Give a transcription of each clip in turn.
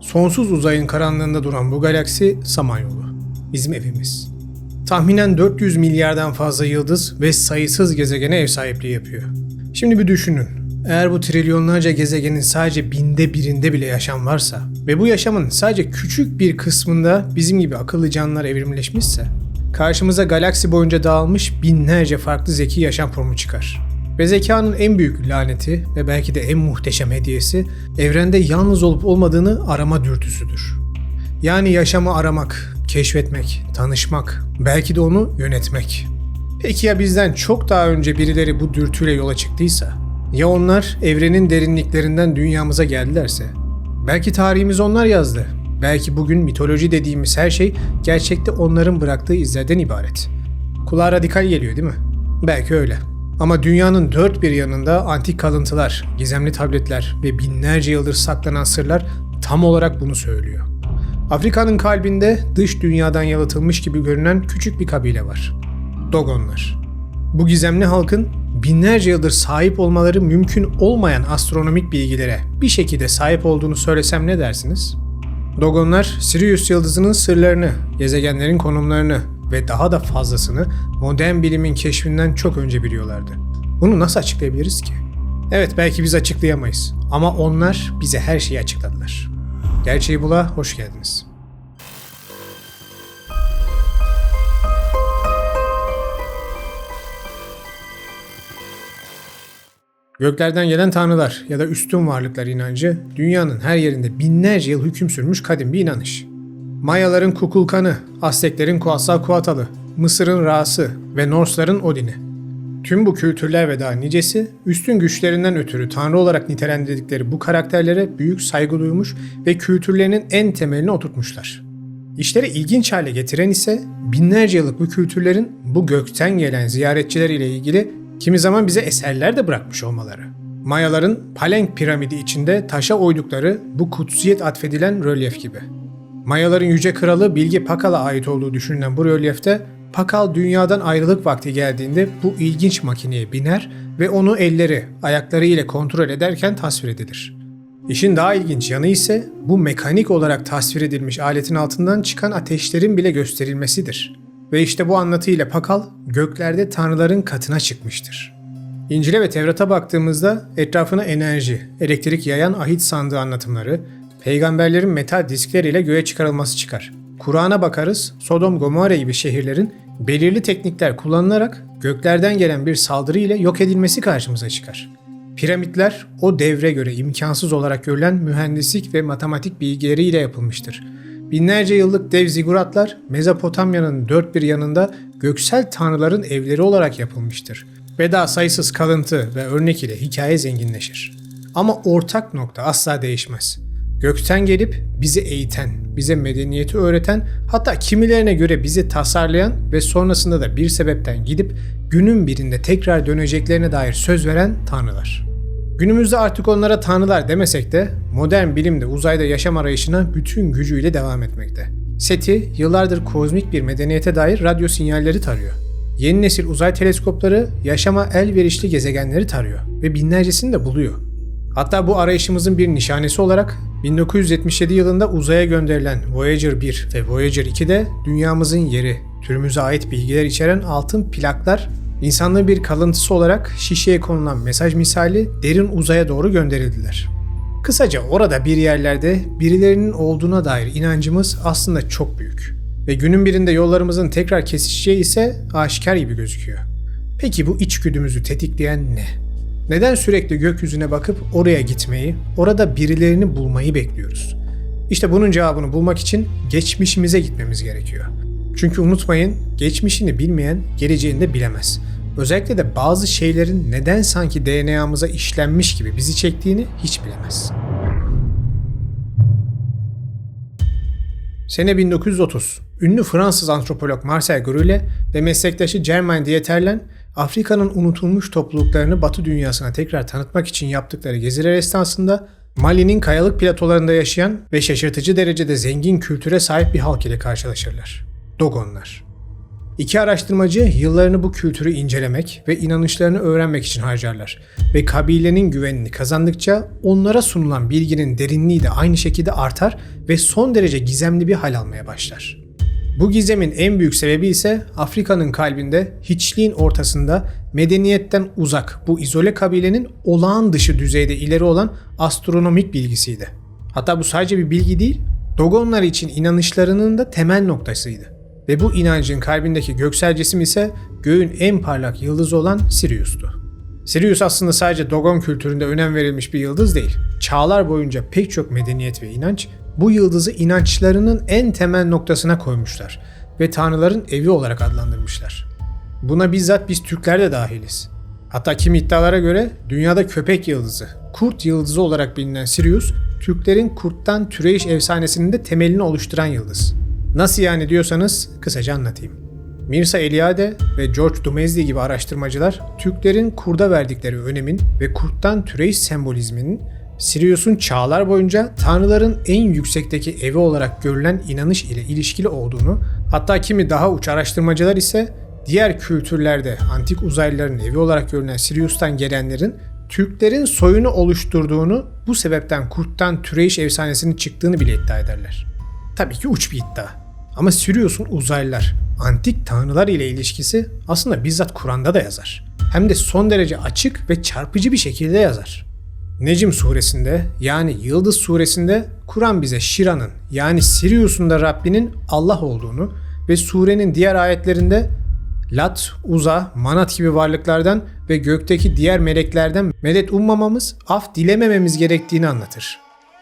Sonsuz uzayın karanlığında duran bu galaksi Samanyolu. Bizim evimiz. Tahminen 400 milyardan fazla yıldız ve sayısız gezegene ev sahipliği yapıyor. Şimdi bir düşünün. Eğer bu trilyonlarca gezegenin sadece binde birinde bile yaşam varsa ve bu yaşamın sadece küçük bir kısmında bizim gibi akıllı canlılar evrimleşmişse, karşımıza galaksi boyunca dağılmış binlerce farklı zeki yaşam formu çıkar. Ve zekanın en büyük laneti ve belki de en muhteşem hediyesi evrende yalnız olup olmadığını arama dürtüsüdür. Yani yaşamı aramak, keşfetmek, tanışmak, belki de onu yönetmek. Peki ya bizden çok daha önce birileri bu dürtüyle yola çıktıysa? Ya onlar evrenin derinliklerinden dünyamıza geldilerse? Belki tarihimiz onlar yazdı. Belki bugün mitoloji dediğimiz her şey gerçekte onların bıraktığı izlerden ibaret. Kulağa radikal geliyor değil mi? Belki öyle. Ama dünyanın dört bir yanında antik kalıntılar, gizemli tabletler ve binlerce yıldır saklanan sırlar tam olarak bunu söylüyor. Afrika'nın kalbinde dış dünyadan yalıtılmış gibi görünen küçük bir kabile var. Dogonlar. Bu gizemli halkın binlerce yıldır sahip olmaları mümkün olmayan astronomik bilgilere bir şekilde sahip olduğunu söylesem ne dersiniz? Dogonlar, Sirius yıldızının sırlarını, gezegenlerin konumlarını ve daha da fazlasını modern bilimin keşfinden çok önce biliyorlardı. Bunu nasıl açıklayabiliriz ki? Evet belki biz açıklayamayız ama onlar bize her şeyi açıkladılar. Gerçeği Bula hoş geldiniz. Göklerden gelen tanrılar ya da üstün varlıklar inancı dünyanın her yerinde binlerce yıl hüküm sürmüş kadim bir inanış. Mayaların Kukulkan'ı, Azteklerin Kuatzalcoatl'ı, Mısır'ın Ra'sı ve Norse'ların Odin'i. Tüm bu kültürler ve daha nicesi üstün güçlerinden ötürü tanrı olarak nitelendirdikleri bu karakterlere büyük saygı duymuş ve kültürlerinin en temelini oturtmuşlar. İşleri ilginç hale getiren ise binlerce yıllık bu kültürlerin bu gökten gelen ziyaretçiler ile ilgili kimi zaman bize eserler de bırakmış olmaları. Mayaların Palenk piramidi içinde taşa oydukları bu kutsiyet atfedilen rölyef gibi. Mayaların yüce kralı Bilge Pakal'a ait olduğu düşünülen bu rölyefte Pakal dünyadan ayrılık vakti geldiğinde bu ilginç makineye biner ve onu elleri, ayakları ile kontrol ederken tasvir edilir. İşin daha ilginç yanı ise bu mekanik olarak tasvir edilmiş aletin altından çıkan ateşlerin bile gösterilmesidir. Ve işte bu anlatıyla Pakal göklerde tanrıların katına çıkmıştır. İncil'e ve Tevrat'a baktığımızda etrafına enerji, elektrik yayan ahit sandığı anlatımları, peygamberlerin metal diskleriyle göğe çıkarılması çıkar. Kur'an'a bakarız, Sodom Gomorra gibi şehirlerin belirli teknikler kullanılarak göklerden gelen bir saldırı ile yok edilmesi karşımıza çıkar. Piramitler o devre göre imkansız olarak görülen mühendislik ve matematik bilgileriyle yapılmıştır. Binlerce yıllık dev ziguratlar Mezopotamya'nın dört bir yanında göksel tanrıların evleri olarak yapılmıştır. Ve daha sayısız kalıntı ve örnek ile hikaye zenginleşir. Ama ortak nokta asla değişmez. Gökten gelip bizi eğiten, bize medeniyeti öğreten, hatta kimilerine göre bizi tasarlayan ve sonrasında da bir sebepten gidip günün birinde tekrar döneceklerine dair söz veren tanrılar. Günümüzde artık onlara tanrılar demesek de modern bilimde uzayda yaşam arayışına bütün gücüyle devam etmekte. SETI yıllardır kozmik bir medeniyete dair radyo sinyalleri tarıyor. Yeni nesil uzay teleskopları yaşama elverişli gezegenleri tarıyor ve binlercesini de buluyor. Hatta bu arayışımızın bir nişanesi olarak 1977 yılında uzaya gönderilen Voyager 1 ve Voyager 2'de dünyamızın yeri, türümüze ait bilgiler içeren altın plaklar insanlığın bir kalıntısı olarak şişeye konulan mesaj misali derin uzaya doğru gönderildiler. Kısaca orada bir yerlerde birilerinin olduğuna dair inancımız aslında çok büyük. Ve günün birinde yollarımızın tekrar kesişeceği ise aşikar gibi gözüküyor. Peki bu içgüdümüzü tetikleyen ne? Neden sürekli gökyüzüne bakıp oraya gitmeyi, orada birilerini bulmayı bekliyoruz? İşte bunun cevabını bulmak için geçmişimize gitmemiz gerekiyor. Çünkü unutmayın, geçmişini bilmeyen geleceğini de bilemez. Özellikle de bazı şeylerin neden sanki DNA'mıza işlenmiş gibi bizi çektiğini hiç bilemez. Sene 1930. Ünlü Fransız antropolog Marcel Grüle ve meslektaşı Germain Dieterlen Afrika'nın unutulmuş topluluklarını Batı dünyasına tekrar tanıtmak için yaptıkları geziler esnasında Mali'nin kayalık platolarında yaşayan ve şaşırtıcı derecede zengin kültüre sahip bir halk ile karşılaşırlar. Dogonlar. İki araştırmacı yıllarını bu kültürü incelemek ve inanışlarını öğrenmek için harcarlar. Ve kabilenin güvenini kazandıkça onlara sunulan bilginin derinliği de aynı şekilde artar ve son derece gizemli bir hal almaya başlar. Bu gizemin en büyük sebebi ise Afrika'nın kalbinde hiçliğin ortasında medeniyetten uzak bu izole kabilenin olağan dışı düzeyde ileri olan astronomik bilgisiydi. Hatta bu sadece bir bilgi değil, Dogonlar için inanışlarının da temel noktasıydı. Ve bu inancın kalbindeki göksel cisim ise göğün en parlak yıldızı olan Sirius'tu. Sirius aslında sadece Dogon kültüründe önem verilmiş bir yıldız değil. Çağlar boyunca pek çok medeniyet ve inanç bu yıldızı inançlarının en temel noktasına koymuşlar ve tanrıların evi olarak adlandırmışlar. Buna bizzat biz Türkler de dahiliz. Hatta kimi iddialara göre dünyada köpek yıldızı, kurt yıldızı olarak bilinen Sirius, Türklerin kurttan türeyiş efsanesinin de temelini oluşturan yıldız. Nasıl yani diyorsanız kısaca anlatayım. Mirza Eliade ve George Dumezli gibi araştırmacılar Türklerin kurda verdikleri önemin ve kurttan türeyiş sembolizminin Sirius'un çağlar boyunca tanrıların en yüksekteki evi olarak görülen inanış ile ilişkili olduğunu, hatta kimi daha uç araştırmacılar ise diğer kültürlerde antik uzaylıların evi olarak görülen Sirius'tan gelenlerin Türklerin soyunu oluşturduğunu, bu sebepten kurttan türeyiş efsanesinin çıktığını bile iddia ederler. Tabii ki uç bir iddia. Ama Sirius'un uzaylılar, antik tanrılar ile ilişkisi aslında bizzat Kur'an'da da yazar. Hem de son derece açık ve çarpıcı bir şekilde yazar. Necim suresinde yani Yıldız suresinde Kur'an bize Şira'nın yani Sirius'un da Rabbinin Allah olduğunu ve surenin diğer ayetlerinde Lat, Uza, Manat gibi varlıklardan ve gökteki diğer meleklerden medet ummamamız, af dilemememiz gerektiğini anlatır.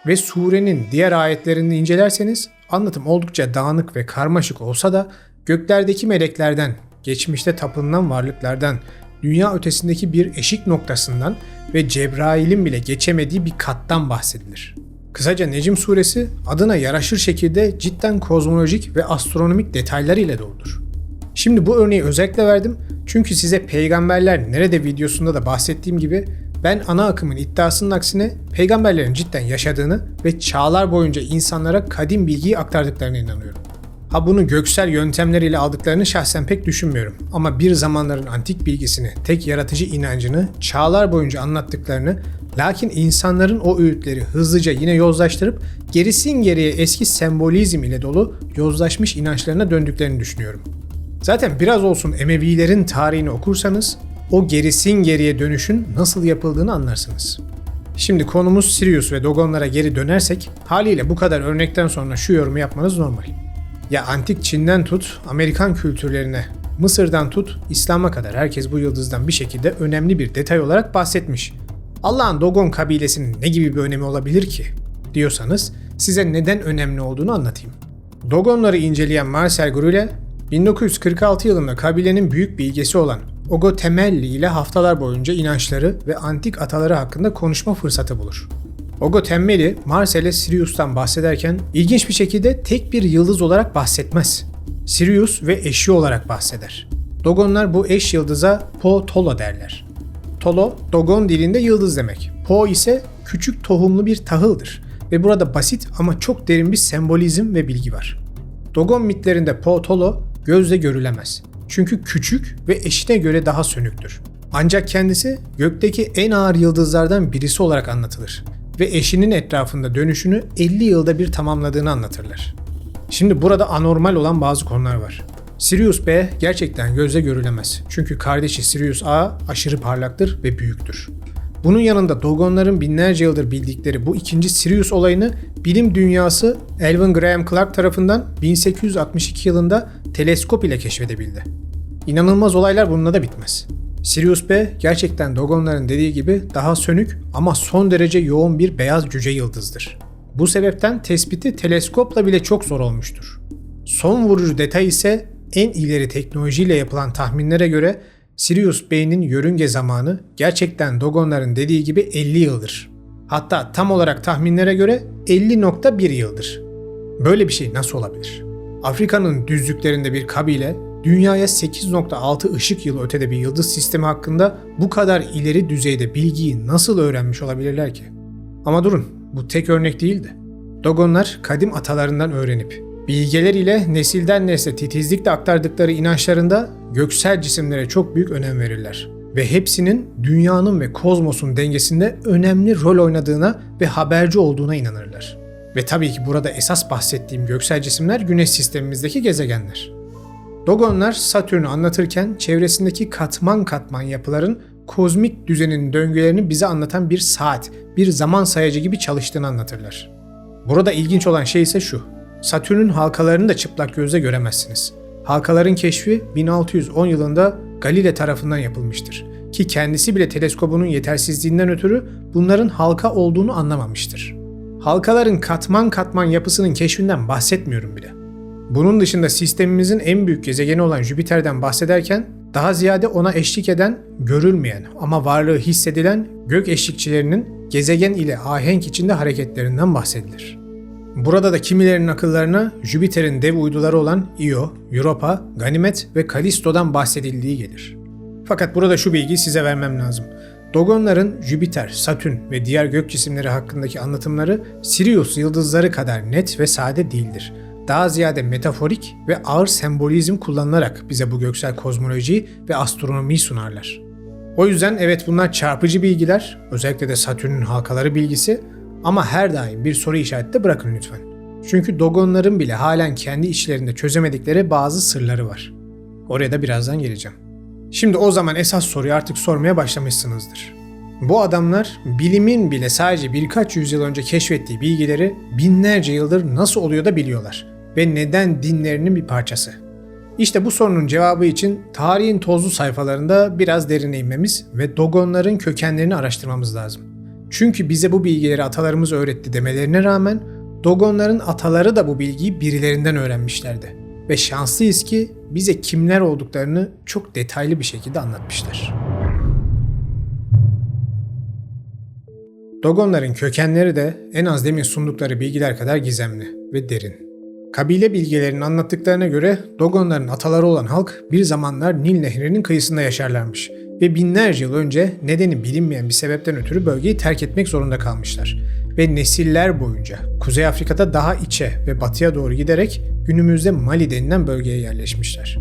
Ve surenin diğer ayetlerini incelerseniz anlatım oldukça dağınık ve karmaşık olsa da göklerdeki meleklerden, geçmişte tapınılan varlıklardan, dünya ötesindeki bir eşik noktasından ve Cebrail'in bile geçemediği bir kattan bahsedilir. Kısaca Necim suresi adına yaraşır şekilde cidden kozmolojik ve astronomik detaylar ile doludur. Şimdi bu örneği özellikle verdim çünkü size peygamberler nerede videosunda da bahsettiğim gibi ben ana akımın iddiasının aksine peygamberlerin cidden yaşadığını ve çağlar boyunca insanlara kadim bilgiyi aktardıklarına inanıyorum. Ha bunu göksel yöntemleriyle aldıklarını şahsen pek düşünmüyorum. Ama bir zamanların antik bilgisini, tek yaratıcı inancını çağlar boyunca anlattıklarını lakin insanların o öğütleri hızlıca yine yozlaştırıp gerisin geriye eski sembolizm ile dolu yozlaşmış inançlarına döndüklerini düşünüyorum. Zaten biraz olsun Emevilerin tarihini okursanız o gerisin geriye dönüşün nasıl yapıldığını anlarsınız. Şimdi konumuz Sirius ve Dogonlara geri dönersek haliyle bu kadar örnekten sonra şu yorumu yapmanız normal. Ya antik Çin'den tut Amerikan kültürlerine, Mısır'dan tut İslam'a kadar herkes bu yıldızdan bir şekilde önemli bir detay olarak bahsetmiş. Allah'ın Dogon kabilesinin ne gibi bir önemi olabilir ki diyorsanız size neden önemli olduğunu anlatayım. Dogonları inceleyen Marcel Grüle 1946 yılında kabilenin büyük bilgesi olan Ogo Temelli ile haftalar boyunca inançları ve antik ataları hakkında konuşma fırsatı bulur. Ogo Temmeli, Marsel'e Sirius'tan bahsederken ilginç bir şekilde tek bir yıldız olarak bahsetmez. Sirius ve eşi olarak bahseder. Dogonlar bu eş yıldıza Po Tolo derler. Tolo, Dogon dilinde yıldız demek. Po ise küçük tohumlu bir tahıldır ve burada basit ama çok derin bir sembolizm ve bilgi var. Dogon mitlerinde Po Tolo gözle görülemez. Çünkü küçük ve eşine göre daha sönüktür. Ancak kendisi gökteki en ağır yıldızlardan birisi olarak anlatılır ve eşinin etrafında dönüşünü 50 yılda bir tamamladığını anlatırlar. Şimdi burada anormal olan bazı konular var. Sirius B gerçekten gözle görülemez. Çünkü kardeşi Sirius A aşırı parlaktır ve büyüktür. Bunun yanında Dogonların binlerce yıldır bildikleri bu ikinci Sirius olayını bilim dünyası Alvin Graham Clark tarafından 1862 yılında teleskop ile keşfedebildi. İnanılmaz olaylar bununla da bitmez. Sirius B gerçekten Dogonların dediği gibi daha sönük ama son derece yoğun bir beyaz cüce yıldızdır. Bu sebepten tespiti teleskopla bile çok zor olmuştur. Son vurucu detay ise en ileri teknolojiyle yapılan tahminlere göre Sirius B'nin yörünge zamanı gerçekten Dogonların dediği gibi 50 yıldır. Hatta tam olarak tahminlere göre 50.1 yıldır. Böyle bir şey nasıl olabilir? Afrika'nın düzlüklerinde bir kabile dünyaya 8.6 ışık yılı ötede bir yıldız sistemi hakkında bu kadar ileri düzeyde bilgiyi nasıl öğrenmiş olabilirler ki? Ama durun, bu tek örnek değildi. Dogonlar kadim atalarından öğrenip Bilgeler ile nesilden nesle titizlikle aktardıkları inançlarında göksel cisimlere çok büyük önem verirler. Ve hepsinin dünyanın ve kozmosun dengesinde önemli rol oynadığına ve haberci olduğuna inanırlar. Ve tabii ki burada esas bahsettiğim göksel cisimler güneş sistemimizdeki gezegenler. Dogonlar Satürn'ü anlatırken çevresindeki katman katman yapıların kozmik düzenin döngülerini bize anlatan bir saat, bir zaman sayacı gibi çalıştığını anlatırlar. Burada ilginç olan şey ise şu. Satürn'ün halkalarını da çıplak gözle göremezsiniz. Halkaların keşfi 1610 yılında Galile tarafından yapılmıştır. Ki kendisi bile teleskobunun yetersizliğinden ötürü bunların halka olduğunu anlamamıştır. Halkaların katman katman yapısının keşfinden bahsetmiyorum bile. Bunun dışında sistemimizin en büyük gezegeni olan Jüpiter'den bahsederken daha ziyade ona eşlik eden, görülmeyen ama varlığı hissedilen gök eşlikçilerinin gezegen ile ahenk içinde hareketlerinden bahsedilir. Burada da kimilerinin akıllarına Jüpiter'in dev uyduları olan Io, Europa, Ganimet ve Kalisto'dan bahsedildiği gelir. Fakat burada şu bilgiyi size vermem lazım. Dogonların Jüpiter, Satürn ve diğer gök cisimleri hakkındaki anlatımları Sirius yıldızları kadar net ve sade değildir. Daha ziyade metaforik ve ağır sembolizm kullanılarak bize bu göksel kozmolojiyi ve astronomiyi sunarlar. O yüzden evet bunlar çarpıcı bilgiler, özellikle de Satürn'ün halkaları bilgisi ama her daim bir soru işareti de bırakın lütfen. Çünkü Dogonların bile halen kendi içlerinde çözemedikleri bazı sırları var. Oraya da birazdan geleceğim. Şimdi o zaman esas soruyu artık sormaya başlamışsınızdır. Bu adamlar bilimin bile sadece birkaç yüzyıl önce keşfettiği bilgileri binlerce yıldır nasıl oluyor da biliyorlar ve neden dinlerinin bir parçası. İşte bu sorunun cevabı için tarihin tozlu sayfalarında biraz derine inmemiz ve Dogonların kökenlerini araştırmamız lazım. Çünkü bize bu bilgileri atalarımız öğretti demelerine rağmen Dogonların ataları da bu bilgiyi birilerinden öğrenmişlerdi. Ve şanslıyız ki bize kimler olduklarını çok detaylı bir şekilde anlatmışlar. Dogonların kökenleri de en az demin sundukları bilgiler kadar gizemli ve derin. Kabile bilgelerinin anlattıklarına göre Dogonların ataları olan halk bir zamanlar Nil Nehri'nin kıyısında yaşarlarmış ve binlerce yıl önce nedeni bilinmeyen bir sebepten ötürü bölgeyi terk etmek zorunda kalmışlar ve nesiller boyunca Kuzey Afrika'da daha içe ve batıya doğru giderek günümüzde Mali denilen bölgeye yerleşmişler.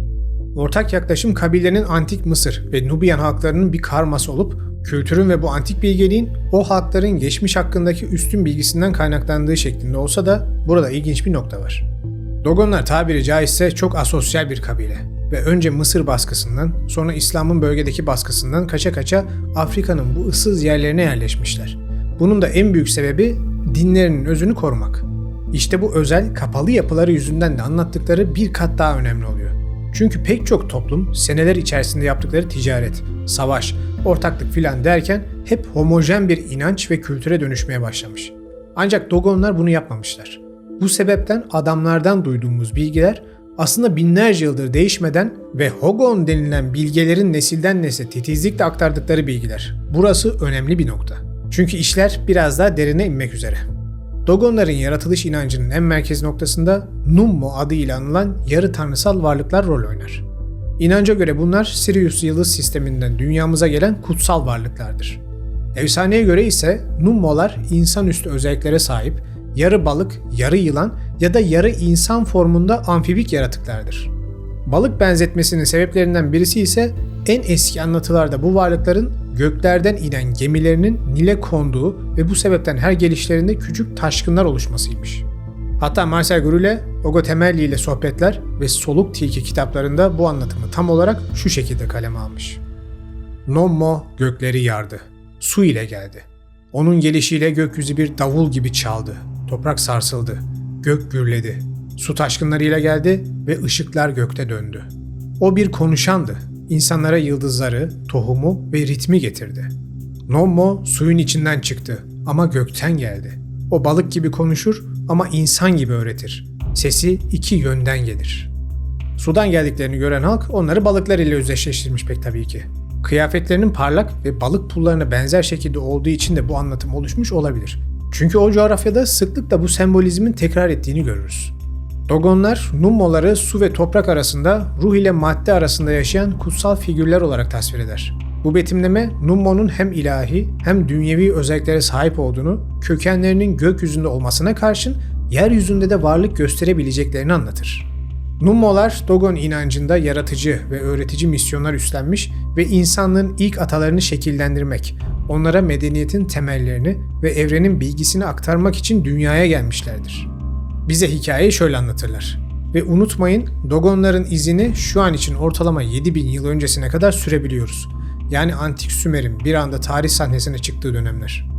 Ortak yaklaşım kabilenin antik Mısır ve Nubiyan halklarının bir karması olup kültürün ve bu antik bilgeliğin o halkların geçmiş hakkındaki üstün bilgisinden kaynaklandığı şeklinde olsa da burada ilginç bir nokta var. Dogonlar tabiri caizse çok asosyal bir kabile ve önce Mısır baskısından sonra İslam'ın bölgedeki baskısından kaça kaça Afrika'nın bu ıssız yerlerine yerleşmişler. Bunun da en büyük sebebi dinlerinin özünü korumak. İşte bu özel kapalı yapıları yüzünden de anlattıkları bir kat daha önemli oluyor. Çünkü pek çok toplum seneler içerisinde yaptıkları ticaret, savaş, ortaklık filan derken hep homojen bir inanç ve kültüre dönüşmeye başlamış. Ancak Dogonlar bunu yapmamışlar. Bu sebepten adamlardan duyduğumuz bilgiler aslında binlerce yıldır değişmeden ve Hogon denilen bilgelerin nesilden nesle titizlikle aktardıkları bilgiler. Burası önemli bir nokta. Çünkü işler biraz daha derine inmek üzere. Dogonların yaratılış inancının en merkez noktasında Nummo adıyla anılan yarı tanrısal varlıklar rol oynar. İnanca göre bunlar Sirius yıldız sisteminden dünyamıza gelen kutsal varlıklardır. Efsaneye göre ise Nummolar insanüstü özelliklere sahip, yarı balık, yarı yılan ya da yarı insan formunda amfibik yaratıklardır. Balık benzetmesinin sebeplerinden birisi ise en eski anlatılarda bu varlıkların göklerden inen gemilerinin Nil'e konduğu ve bu sebepten her gelişlerinde küçük taşkınlar oluşmasıymış. Hatta Marcel Grüle, Ogo Temelli ile sohbetler ve Soluk Tilki kitaplarında bu anlatımı tam olarak şu şekilde kaleme almış. Nommo gökleri yardı. Su ile geldi. Onun gelişiyle gökyüzü bir davul gibi çaldı. Toprak sarsıldı. Gök gürledi. Su taşkınlarıyla geldi ve ışıklar gökte döndü. O bir konuşandı insanlara yıldızları, tohumu ve ritmi getirdi. Nommo suyun içinden çıktı ama gökten geldi. O balık gibi konuşur ama insan gibi öğretir. Sesi iki yönden gelir. Sudan geldiklerini gören halk onları balıklar ile özdeşleştirmiş pek tabii ki. Kıyafetlerinin parlak ve balık pullarına benzer şekilde olduğu için de bu anlatım oluşmuş olabilir. Çünkü o coğrafyada sıklıkla bu sembolizmin tekrar ettiğini görürüz. Dogonlar, Nummoları su ve toprak arasında, ruh ile madde arasında yaşayan kutsal figürler olarak tasvir eder. Bu betimleme Nummo'nun hem ilahi hem dünyevi özelliklere sahip olduğunu, kökenlerinin gökyüzünde olmasına karşın yeryüzünde de varlık gösterebileceklerini anlatır. Nummolar Dogon inancında yaratıcı ve öğretici misyonlar üstlenmiş ve insanlığın ilk atalarını şekillendirmek, onlara medeniyetin temellerini ve evrenin bilgisini aktarmak için dünyaya gelmişlerdir. Bize hikayeyi şöyle anlatırlar. Ve unutmayın Dogonların izini şu an için ortalama 7000 yıl öncesine kadar sürebiliyoruz. Yani antik Sümer'in bir anda tarih sahnesine çıktığı dönemler.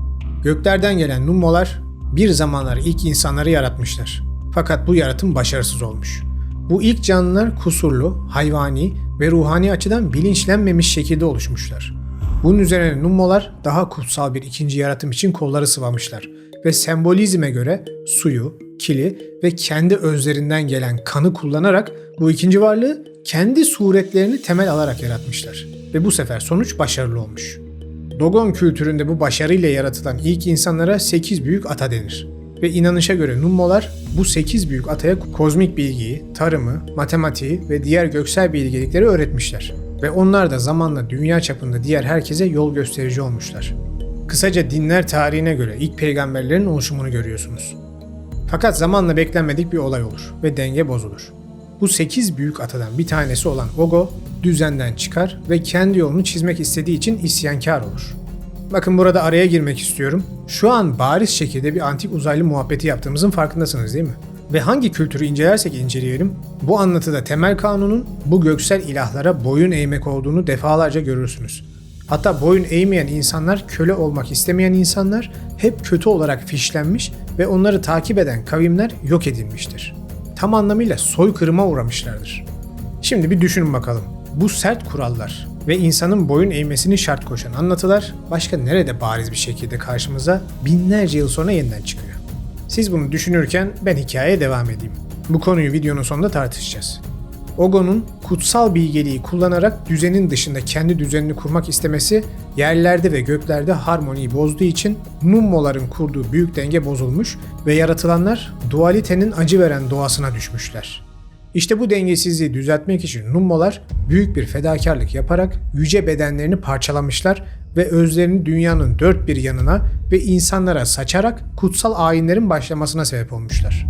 Göklerden gelen Nummolar bir zamanlar ilk insanları yaratmışlar. Fakat bu yaratım başarısız olmuş. Bu ilk canlılar kusurlu, hayvani ve ruhani açıdan bilinçlenmemiş şekilde oluşmuşlar. Bunun üzerine Nummolar daha kutsal bir ikinci yaratım için kolları sıvamışlar ve sembolizme göre suyu, kili ve kendi özlerinden gelen kanı kullanarak bu ikinci varlığı kendi suretlerini temel alarak yaratmışlar. Ve bu sefer sonuç başarılı olmuş. Dogon kültüründe bu başarıyla yaratılan ilk insanlara 8 büyük ata denir. Ve inanışa göre Nummolar bu 8 büyük ataya kozmik bilgiyi, tarımı, matematiği ve diğer göksel bilgelikleri öğretmişler. Ve onlar da zamanla dünya çapında diğer herkese yol gösterici olmuşlar. Kısaca dinler tarihine göre ilk peygamberlerin oluşumunu görüyorsunuz. Fakat zamanla beklenmedik bir olay olur ve denge bozulur. Bu 8 büyük atadan bir tanesi olan Ogo düzenden çıkar ve kendi yolunu çizmek istediği için isyankar olur. Bakın burada araya girmek istiyorum. Şu an bariz şekilde bir antik uzaylı muhabbeti yaptığımızın farkındasınız değil mi? Ve hangi kültürü incelersek inceleyelim, bu anlatıda temel kanunun bu göksel ilahlara boyun eğmek olduğunu defalarca görürsünüz. Hatta boyun eğmeyen insanlar, köle olmak istemeyen insanlar hep kötü olarak fişlenmiş ve onları takip eden kavimler yok edilmiştir. Tam anlamıyla soykırıma uğramışlardır. Şimdi bir düşünün bakalım. Bu sert kurallar ve insanın boyun eğmesini şart koşan anlatılar başka nerede bariz bir şekilde karşımıza binlerce yıl sonra yeniden çıkıyor. Siz bunu düşünürken ben hikayeye devam edeyim. Bu konuyu videonun sonunda tartışacağız. Ogo'nun kutsal bilgeliği kullanarak düzenin dışında kendi düzenini kurmak istemesi yerlerde ve göklerde harmoniyi bozduğu için Nummoların kurduğu büyük denge bozulmuş ve yaratılanlar dualitenin acı veren doğasına düşmüşler. İşte bu dengesizliği düzeltmek için Nummolar büyük bir fedakarlık yaparak yüce bedenlerini parçalamışlar ve özlerini dünyanın dört bir yanına ve insanlara saçarak kutsal ayinlerin başlamasına sebep olmuşlar.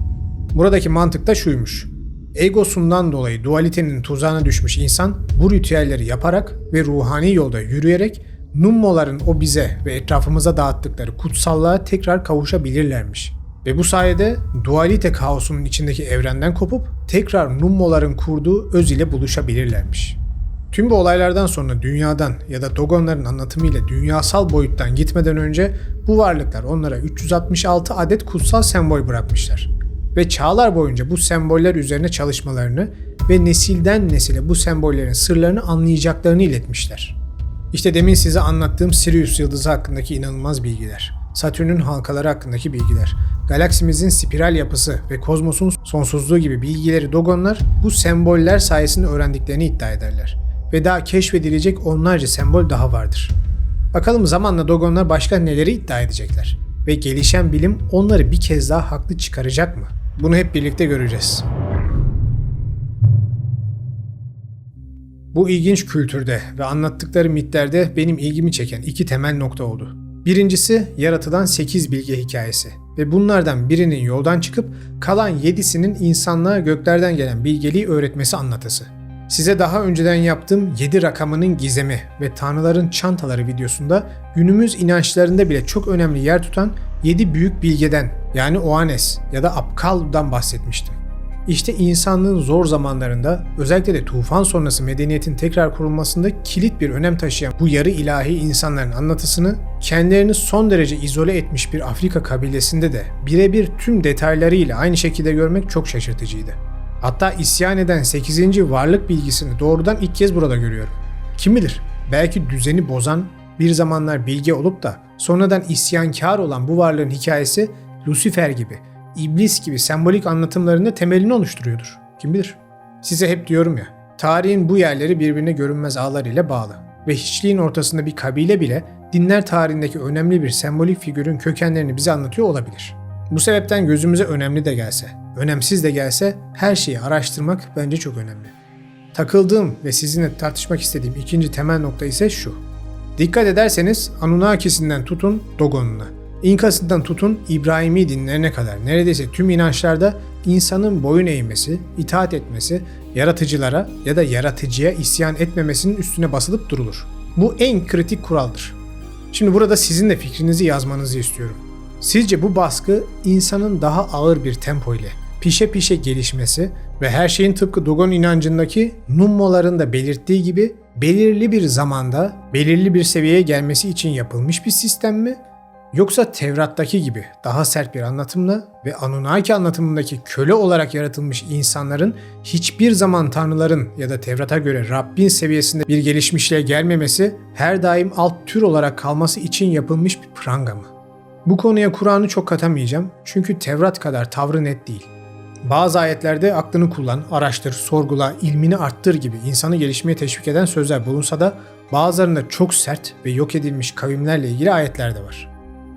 Buradaki mantık da şuymuş. Egosundan dolayı dualitenin tuzağına düşmüş insan bu ritüelleri yaparak ve ruhani yolda yürüyerek Nummoların o bize ve etrafımıza dağıttıkları kutsallığa tekrar kavuşabilirlermiş. Ve bu sayede dualite kaosunun içindeki evrenden kopup tekrar Nummoların kurduğu öz ile buluşabilirlermiş. Tüm bu olaylardan sonra dünyadan ya da Dogonların anlatımıyla dünyasal boyuttan gitmeden önce bu varlıklar onlara 366 adet kutsal sembol bırakmışlar. Ve çağlar boyunca bu semboller üzerine çalışmalarını ve nesilden nesile bu sembollerin sırlarını anlayacaklarını iletmişler. İşte demin size anlattığım Sirius yıldızı hakkındaki inanılmaz bilgiler. Satürn'ün halkaları hakkındaki bilgiler, galaksimizin spiral yapısı ve kozmosun sonsuzluğu gibi bilgileri Dogonlar bu semboller sayesinde öğrendiklerini iddia ederler. Ve daha keşfedilecek onlarca sembol daha vardır. Bakalım zamanla Dogonlar başka neleri iddia edecekler? Ve gelişen bilim onları bir kez daha haklı çıkaracak mı? Bunu hep birlikte göreceğiz. Bu ilginç kültürde ve anlattıkları mitlerde benim ilgimi çeken iki temel nokta oldu. Birincisi yaratılan 8 bilge hikayesi ve bunlardan birinin yoldan çıkıp kalan 7'sinin insanlığa göklerden gelen bilgeliği öğretmesi anlatısı. Size daha önceden yaptığım 7 rakamının gizemi ve tanrıların çantaları videosunda günümüz inançlarında bile çok önemli yer tutan 7 büyük bilgeden yani Oanes ya da Apkal'dan bahsetmiştim. İşte insanlığın zor zamanlarında özellikle de tufan sonrası medeniyetin tekrar kurulmasında kilit bir önem taşıyan bu yarı ilahi insanların anlatısını kendilerini son derece izole etmiş bir Afrika kabilesinde de birebir tüm detaylarıyla aynı şekilde görmek çok şaşırtıcıydı. Hatta isyan eden 8. varlık bilgisini doğrudan ilk kez burada görüyorum. Kim bilir belki düzeni bozan bir zamanlar bilge olup da sonradan isyankar olan bu varlığın hikayesi Lucifer gibi iblis gibi sembolik anlatımlarında temelini oluşturuyordur. Kim bilir? Size hep diyorum ya, tarihin bu yerleri birbirine görünmez ağlar ile bağlı ve hiçliğin ortasında bir kabile bile dinler tarihindeki önemli bir sembolik figürün kökenlerini bize anlatıyor olabilir. Bu sebepten gözümüze önemli de gelse, önemsiz de gelse her şeyi araştırmak bence çok önemli. Takıldığım ve sizinle tartışmak istediğim ikinci temel nokta ise şu. Dikkat ederseniz Anunnakisinden tutun Dogon'una İnkasından tutun İbrahimi dinlerine kadar neredeyse tüm inançlarda insanın boyun eğmesi, itaat etmesi, yaratıcılara ya da yaratıcıya isyan etmemesinin üstüne basılıp durulur. Bu en kritik kuraldır. Şimdi burada sizin de fikrinizi yazmanızı istiyorum. Sizce bu baskı insanın daha ağır bir tempo ile pişe pişe gelişmesi ve her şeyin tıpkı Dogon inancındaki nummoların da belirttiği gibi belirli bir zamanda belirli bir seviyeye gelmesi için yapılmış bir sistem mi? Yoksa Tevrat'taki gibi daha sert bir anlatımla ve Anunnaki anlatımındaki köle olarak yaratılmış insanların hiçbir zaman tanrıların ya da Tevrat'a göre Rabbin seviyesinde bir gelişmişliğe gelmemesi, her daim alt tür olarak kalması için yapılmış bir pranga mı? Bu konuya Kur'an'ı çok katamayacağım çünkü Tevrat kadar tavrı net değil. Bazı ayetlerde aklını kullan, araştır, sorgula, ilmini arttır gibi insanı gelişmeye teşvik eden sözler bulunsa da bazılarında çok sert ve yok edilmiş kavimlerle ilgili ayetler de var.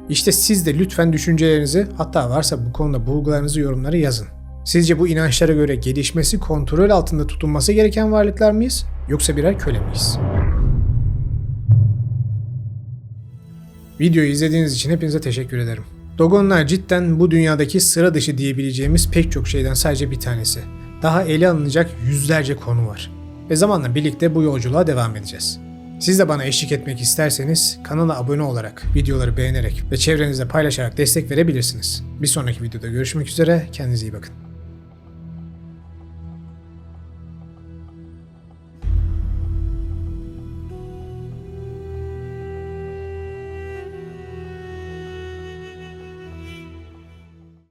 İşte siz de lütfen düşüncelerinizi hatta varsa bu konuda bulgularınızı yorumlara yazın. Sizce bu inançlara göre gelişmesi kontrol altında tutulması gereken varlıklar mıyız yoksa birer köle miyiz? Videoyu izlediğiniz için hepinize teşekkür ederim. Dogonlar cidden bu dünyadaki sıra dışı diyebileceğimiz pek çok şeyden sadece bir tanesi. Daha ele alınacak yüzlerce konu var. Ve zamanla birlikte bu yolculuğa devam edeceğiz. Siz de bana eşlik etmek isterseniz kanala abone olarak, videoları beğenerek ve çevrenizde paylaşarak destek verebilirsiniz. Bir sonraki videoda görüşmek üzere, kendinize iyi bakın.